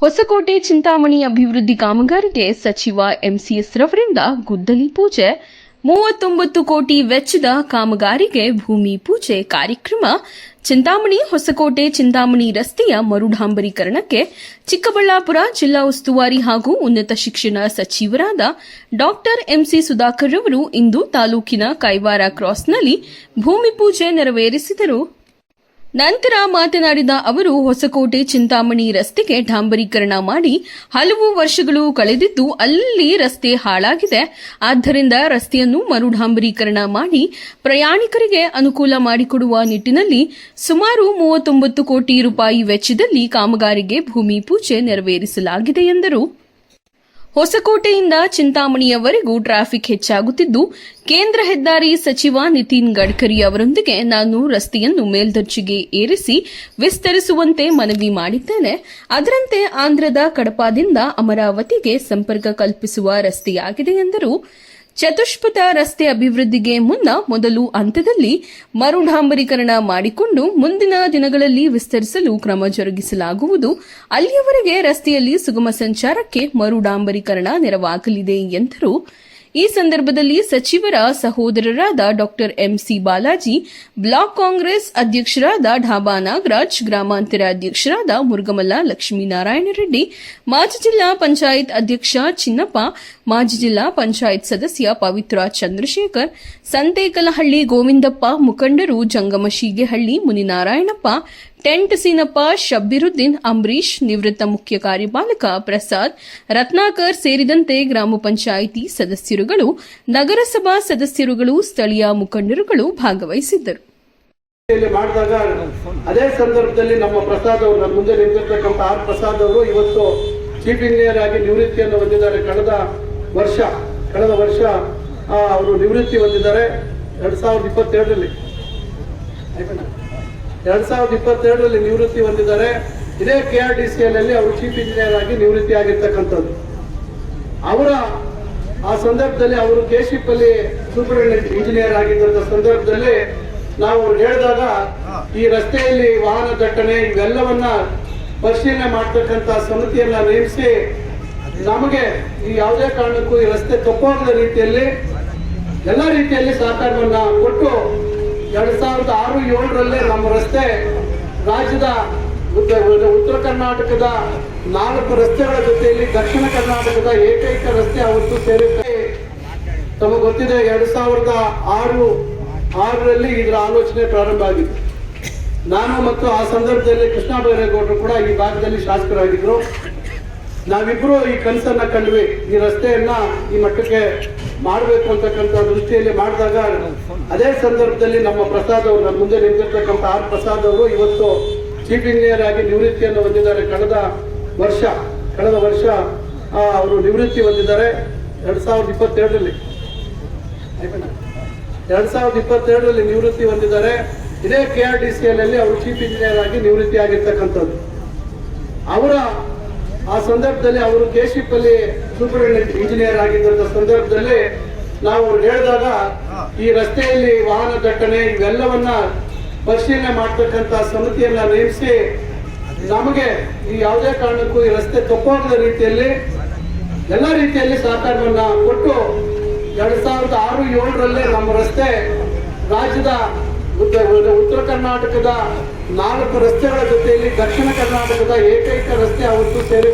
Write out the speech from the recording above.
ಹೊಸಕೋಟೆ ಚಿಂತಾಮಣಿ ಅಭಿವೃದ್ಧಿ ಕಾಮಗಾರಿಗೆ ಸಚಿವ ಎಂಸಿಎಸ್ ರವರಿಂದ ಗುದ್ದಲಿ ಪೂಜೆ. ಮೂವತ್ತೊಂಬತ್ತು ಕೋಟಿ ವೆಚ್ಚದ ಕಾಮಗಾರಿಗೆ ಭೂಮಿ ಪೂಜೆ ಕಾರ್ಯಕ್ರಮ. ಚಿಂತಾಮಣಿ, ಹೊಸಕೋಟೆ ಚಿಂತಾಮಣಿ ರಸ್ತೆಯ ಮರುಡಾಂಬರೀಕರಣಕ್ಕೆ ಚಿಕ್ಕಬಳ್ಳಾಪುರ ಜಿಲ್ಲಾ ಉಸ್ತುವಾರಿ ಹಾಗೂ ಉನ್ನತ ಶಿಕ್ಷಣ ಸಚಿವರಾದ ಡಾಕ್ಟರ್ ಎಂಸಿ ಸುಧಾಕರ್ ರವರು ಇಂದು ತಾಲೂಕಿನ ಕೈವಾರ ಕ್ರಾಸ್ನಲ್ಲಿ ಭೂಮಿ ಪೂಜೆ ನೆರವೇರಿಸಿದರು. ನಂತರ ಮಾತನಾಡಿದ ಅವರು, ಹೊಸಕೋಟೆ ಚಿಂತಾಮಣಿ ರಸ್ತೆಗೆ ಡಾಂಬರೀಕರಣ ಮಾಡಿ ಹಲವು ವರ್ಷಗಳು ಕಳೆದಿದ್ದು ಅಲ್ಲಿ ರಸ್ತೆ ಹಾಳಾಗಿದೆ. ಆದ್ದರಿಂದ ರಸ್ತೆಯನ್ನು ಮರು ಡಾಂಬರೀಕರಣ ಮಾಡಿ ಪ್ರಯಾಣಿಕರಿಗೆ ಅನುಕೂಲ ಮಾಡಿಕೊಡುವ ನಿಟ್ಟಿನಲ್ಲಿ ಸುಮಾರು ಮೂವತ್ತೊಂಬತ್ತು ಕೋಟಿ ರೂಪಾಯಿ ವೆಚ್ಚದಲ್ಲಿ ಕಾಮಗಾರಿಗೆ ಭೂಮಿ ಪೂಜೆ ನೆರವೇರಿಸಲಾಗಿದೆ ಎಂದರು. ಹೊಸಕೋಟೆಯಿಂದ ಚಿಂತಾಮಣಿಯವರೆಗೂ ಟ್ರಾಫಿಕ್ ಹೆಚ್ಚಾಗುತ್ತಿದ್ದು, ಕೇಂದ್ರ ಹೆದ್ದಾರಿ ಸಚಿವ ನಿತಿನ್ ಗಡ್ಕರಿ ಅವರೊಂದಿಗೆ ನಾನು ರಸ್ತೆಯನ್ನು ಮೇಲ್ದರ್ಜೆಗೆ ಏರಿಸಿ ವಿಸ್ತರಿಸುವಂತೆ ಮನವಿ ಮಾಡಿದ್ದೇನೆ. ಅದರಂತೆ ಆಂಧ್ರದ ಕಡಪಾದಿಂದ ಅಮರಾವತಿಗೆ ಸಂಪರ್ಕ ಕಲ್ಪಿಸುವ ರಸ್ತೆಯಾಗಿದೆ ಎಂದರು. ಚತುಷ್ಪಥ ರಸ್ತೆ ಅಭಿವೃದ್ಧಿಗೆ ಮುನ್ನ ಮೊದಲು ಹಂತದಲ್ಲಿ ಮರುಡಾಂಬರೀಕರಣ ಮಾಡಿಕೊಂಡು ಮುಂದಿನ ದಿನಗಳಲ್ಲಿ ವಿಸ್ತರಿಸಲು ಕ್ರಮ ಜರುಗಿಸಲಾಗುವುದು. ಅಲ್ಲಿಯವರೆಗೆ ರಸ್ತೆಯಲ್ಲಿ ಸುಗಮ ಸಂಚಾರಕ್ಕೆ ಮರುಡಾಂಬರೀಕರಣ ನೆರವಾಗಲಿದೆ ಎಂದರು. ಈ ಸಂದರ್ಭದಲ್ಲಿ ಸಚಿವರ ಸಹೋದರರಾದ doctor MC Balaji, block Congress ಅಧ್ಯಕ್ಷರಾದ ಢಾಬಾ ನಾಗರಾಜ್, ಗ್ರಾಮಾಂತರ ಅಧ್ಯಕ್ಷರಾದ ಮುರುಗಮಲ್ಲ ಲಕ್ಷ್ಮೀನಾರಾಯಣ ರೆಡ್ಡಿ, ಮಾಜಿ ಜಿಲ್ಲಾ ಪಂಚಾಯತ್ ಅಧ್ಯಕ್ಷ ಚಿನ್ನಪ್ಪ, ಮಾಜಿ ಜಿಲ್ಲಾ ಪಂಚಾಯತ್ ಸದಸ್ಯ ಪವಿತ್ರ ಚಂದ್ರಶೇಖರ್, ಸಂತೇಕಲಹಳ್ಳಿ ಗೋವಿಂದಪ್ಪ ಮುಖಂಡರು ಜಂಗಮಶೀಗೆಹಳ್ಳಿ ಮುನಿನಾರಾಯಣಪ್ಪ ಟೆಂಟ್ ಸೀನಪ್ಪ ಶಬ್ಬಿರುದ್ದೀನ್ ಅಂಬರೀಶ್ ನಿವೃತ್ತ ಮುಖ್ಯ ಕಾರ್ಯಪಾಲಕ ಪ್ರಸಾದ್, ರತ್ನಾಕರ್ ಸೇರಿದಂತೆ ಗ್ರಾಮ ಪಂಚಾಯಿತಿ ಸದಸ್ಯರುಗಳು, ನಗರಸಭಾ ಸದಸ್ಯರುಗಳು, ಸ್ಥಳೀಯ ಮುಖಂಡರುಗಳು ಭಾಗವಹಿಸಿದ್ದರು. ಅದೇ ಸಂದರ್ಭದಲ್ಲಿ ನಮ್ಮ ಪ್ರಸಾದ್ ಅವರು ಮುಂದೆ ನಿಂತಿರ್ತಕ್ಕಂಥ ಆರ್ ಪ್ರಸಾದ್ ಅವರು ಇವತ್ತು ಚೀಫ್ ಇಂಜಿನಿಯರ್ ಆಗಿ ನಿವೃತ್ತಿಯನ್ನು ಹೊಂದಿದ್ದಾರೆ. ಕಳೆದ ವರ್ಷ ಕಳೆದ ವರ್ಷ ಅವರು ನಿವೃತ್ತಿ ಹೊಂದಿದ್ದಾರೆ. ಎರಡ್ ಸಾವಿರದ ಇಪ್ಪತ್ತೆರಡರಲ್ಲಿ. ಎರಡ್ ಸಾವಿರದ ಇಪ್ಪತ್ತೆರಡರಲ್ಲಿ ನಿವೃತ್ತಿ ಹೊಂದಿದ್ದಾರೆ. ಇದೇ ಕೆ ಆರ್ ಡಿ ಸಿ ಅಲ್ಲಿ ಅವರು ಚೀಫ್ ಇಂಜಿನಿಯರ್ ಆಗಿ ನಿವೃತ್ತಿ ಆಗಿರ್ತಕ್ಕಂಥದ್ದು. ಅವರ ಆ ಸಂದರ್ಭದಲ್ಲಿ ಅವರು ಕೆಶಿಪ್ ಅಲ್ಲಿ ಸೂಪರಿಂಟೆಂಡೆಂಟ್ ಇಂಜಿನಿಯರ್ ಆಗಿದ್ದಂಥ ಸಂದರ್ಭದಲ್ಲಿ ನಾವು ಹೇಳಿದಾಗ ಈ ರಸ್ತೆಯಲ್ಲಿ ವಾಹನ ದಟ್ಟಣೆ ಇವೆಲ್ಲವನ್ನ ಪರಿಶೀಲನೆ ಮಾಡ್ತಕ್ಕಂತ ಸಮಿತಿಯನ್ನ ನೇಮಿಸಿ ನಮಗೆ ಈ ಯಾವುದೇ ಕಾರಣಕ್ಕೂ ಈ ರಸ್ತೆ ತಪ್ಪಾಗದ ರೀತಿಯಲ್ಲಿ ಎಲ್ಲ ರೀತಿಯಲ್ಲಿ ಸಹಕಾರವನ್ನ ಕೊಟ್ಟು ಏಳರಲ್ಲೇ ನಮ್ಮ ರಸ್ತೆ ರಾಜ್ಯದ ಉತ್ತ- ಉತ್ತರ ಕರ್ನಾಟಕದ ನಾಲ್ಕು ರಸ್ತೆಗಳ ಜೊತೆಯಲ್ಲಿ ದಕ್ಷಿಣ ಕರ್ನಾಟಕದ ಏಕೈಕ ರಸ್ತೆ ಅವತ್ತು ಸೇರುತ್ತೆ ತಮಗೆ ಗೊತ್ತಿದೆ, ಎರಡ್ ಸಾವಿರದ ಆರು, ಆರರಲ್ಲಿ ಇದರ ಆಲೋಚನೆ ಪ್ರಾರಂಭ ಆಗಿತ್ತು. ನಾನು ಮತ್ತು ಆ ಸಂದರ್ಭದಲ್ಲಿ ಕೃಷ್ಣ ಬೈರೇಗೌಡರು ಕೂಡ ಈ ಭಾಗದಲ್ಲಿ ಶಾಸಕರಾಗಿದ್ರು. ನಾವಿಬ್ರು ಈ ಕನಸನ್ನ ಕಂಡ್ವಿ. ಈ ರಸ್ತೆಯನ್ನ ಈ ಮಟ್ಟಕ್ಕೆ ಮಾಡಬೇಕು ಅಂತಕ್ಕಂಥ ದೃಷ್ಟಿಯಲ್ಲಿ ಮಾಡಿದಾಗ ಅದೇ ಸಂದರ್ಭದಲ್ಲಿ ನಮ್ಮ ಪ್ರಸಾದ್ ಅವರು ನನ್ನ ಮುಂದೆ ನಿಂತಿರ್ತಕ್ಕಂಥ ಆರ್ ಪ್ರಸಾದ್ ಅವರು ಇವತ್ತು ಚೀಫ್ ಇಂಜಿನಿಯರ್ ಆಗಿ ನಿವೃತ್ತಿಯನ್ನು ಹೊಂದಿದ್ದಾರೆ. ಕಳೆದ ವರ್ಷ ಕಳೆದ ವರ್ಷ ಅವರು ನಿವೃತ್ತಿ ಹೊಂದಿದ್ದಾರೆ. ಎರಡ್ ಸಾವಿರದ ಇಪ್ಪತ್ತೆರಡರಲ್ಲಿ. ಎರಡ್ ಸಾವಿರದ ಇಪ್ಪತ್ತೆರಡರಲ್ಲಿ ನಿವೃತ್ತಿ ಹೊಂದಿದ್ದಾರೆ. ಇದೇ ಕೆ ಆರ್ ಡಿ ಸಿ ಅಲ್ಲಿ ಅವರು ಚೀಫ್ ಇಂಜಿನಿಯರ್ ಆಗಿ ನಿವೃತ್ತಿ ಆಗಿರ್ತಕ್ಕಂಥದ್ದು ಅವರ ಆ ಸಂದರ್ಭದಲ್ಲಿ ಅವರು ಕೆಶಿಪ್ ಅಲ್ಲಿ ಸೂಪರಿಂಟೆಂಡೆಂಟ್ ಇಂಜಿನಿಯರ್ ಆಗಿದ್ದಂತ ಸಂದರ್ಭದಲ್ಲಿ ನಾವು ಹೇಳಿದಾಗ ಈ ರಸ್ತೆಯಲ್ಲಿ ವಾಹನ ದಟ್ಟಣೆ ಇವೆಲ್ಲವನ್ನ ಪರಿಶೀಲನೆ ಮಾಡ್ತಕ್ಕಂತ ಸಮಿತಿಯನ್ನ ನೇಮಿಸಿ ನಮಗೆ ಈ ಯಾವುದೇ ಕಾರಣಕ್ಕೂ ಈ ರಸ್ತೆ ತಪ್ಪಾಗದ ರೀತಿಯಲ್ಲಿ ಎಲ್ಲ ರೀತಿಯಲ್ಲಿ ಸಹಕಾರವನ್ನ ಕೊಟ್ಟು ಎರಡ್ ಸಾವಿರದ ಆರು ಏಳರಲ್ಲೇ ನಮ್ಮ ರಸ್ತೆ ರಾಜ್ಯದ ಉತ್ತ- ಉತ್ತರ ಕರ್ನಾಟಕದ ನಾಲ್ಕು ರಸ್ತೆಗಳ ಜೊತೆಯಲ್ಲಿ ದಕ್ಷಿಣ ಕರ್ನಾಟಕದ ಏಕೈಕ ರಸ್ತೆ ಅವತ್ತು ಸೇರಿ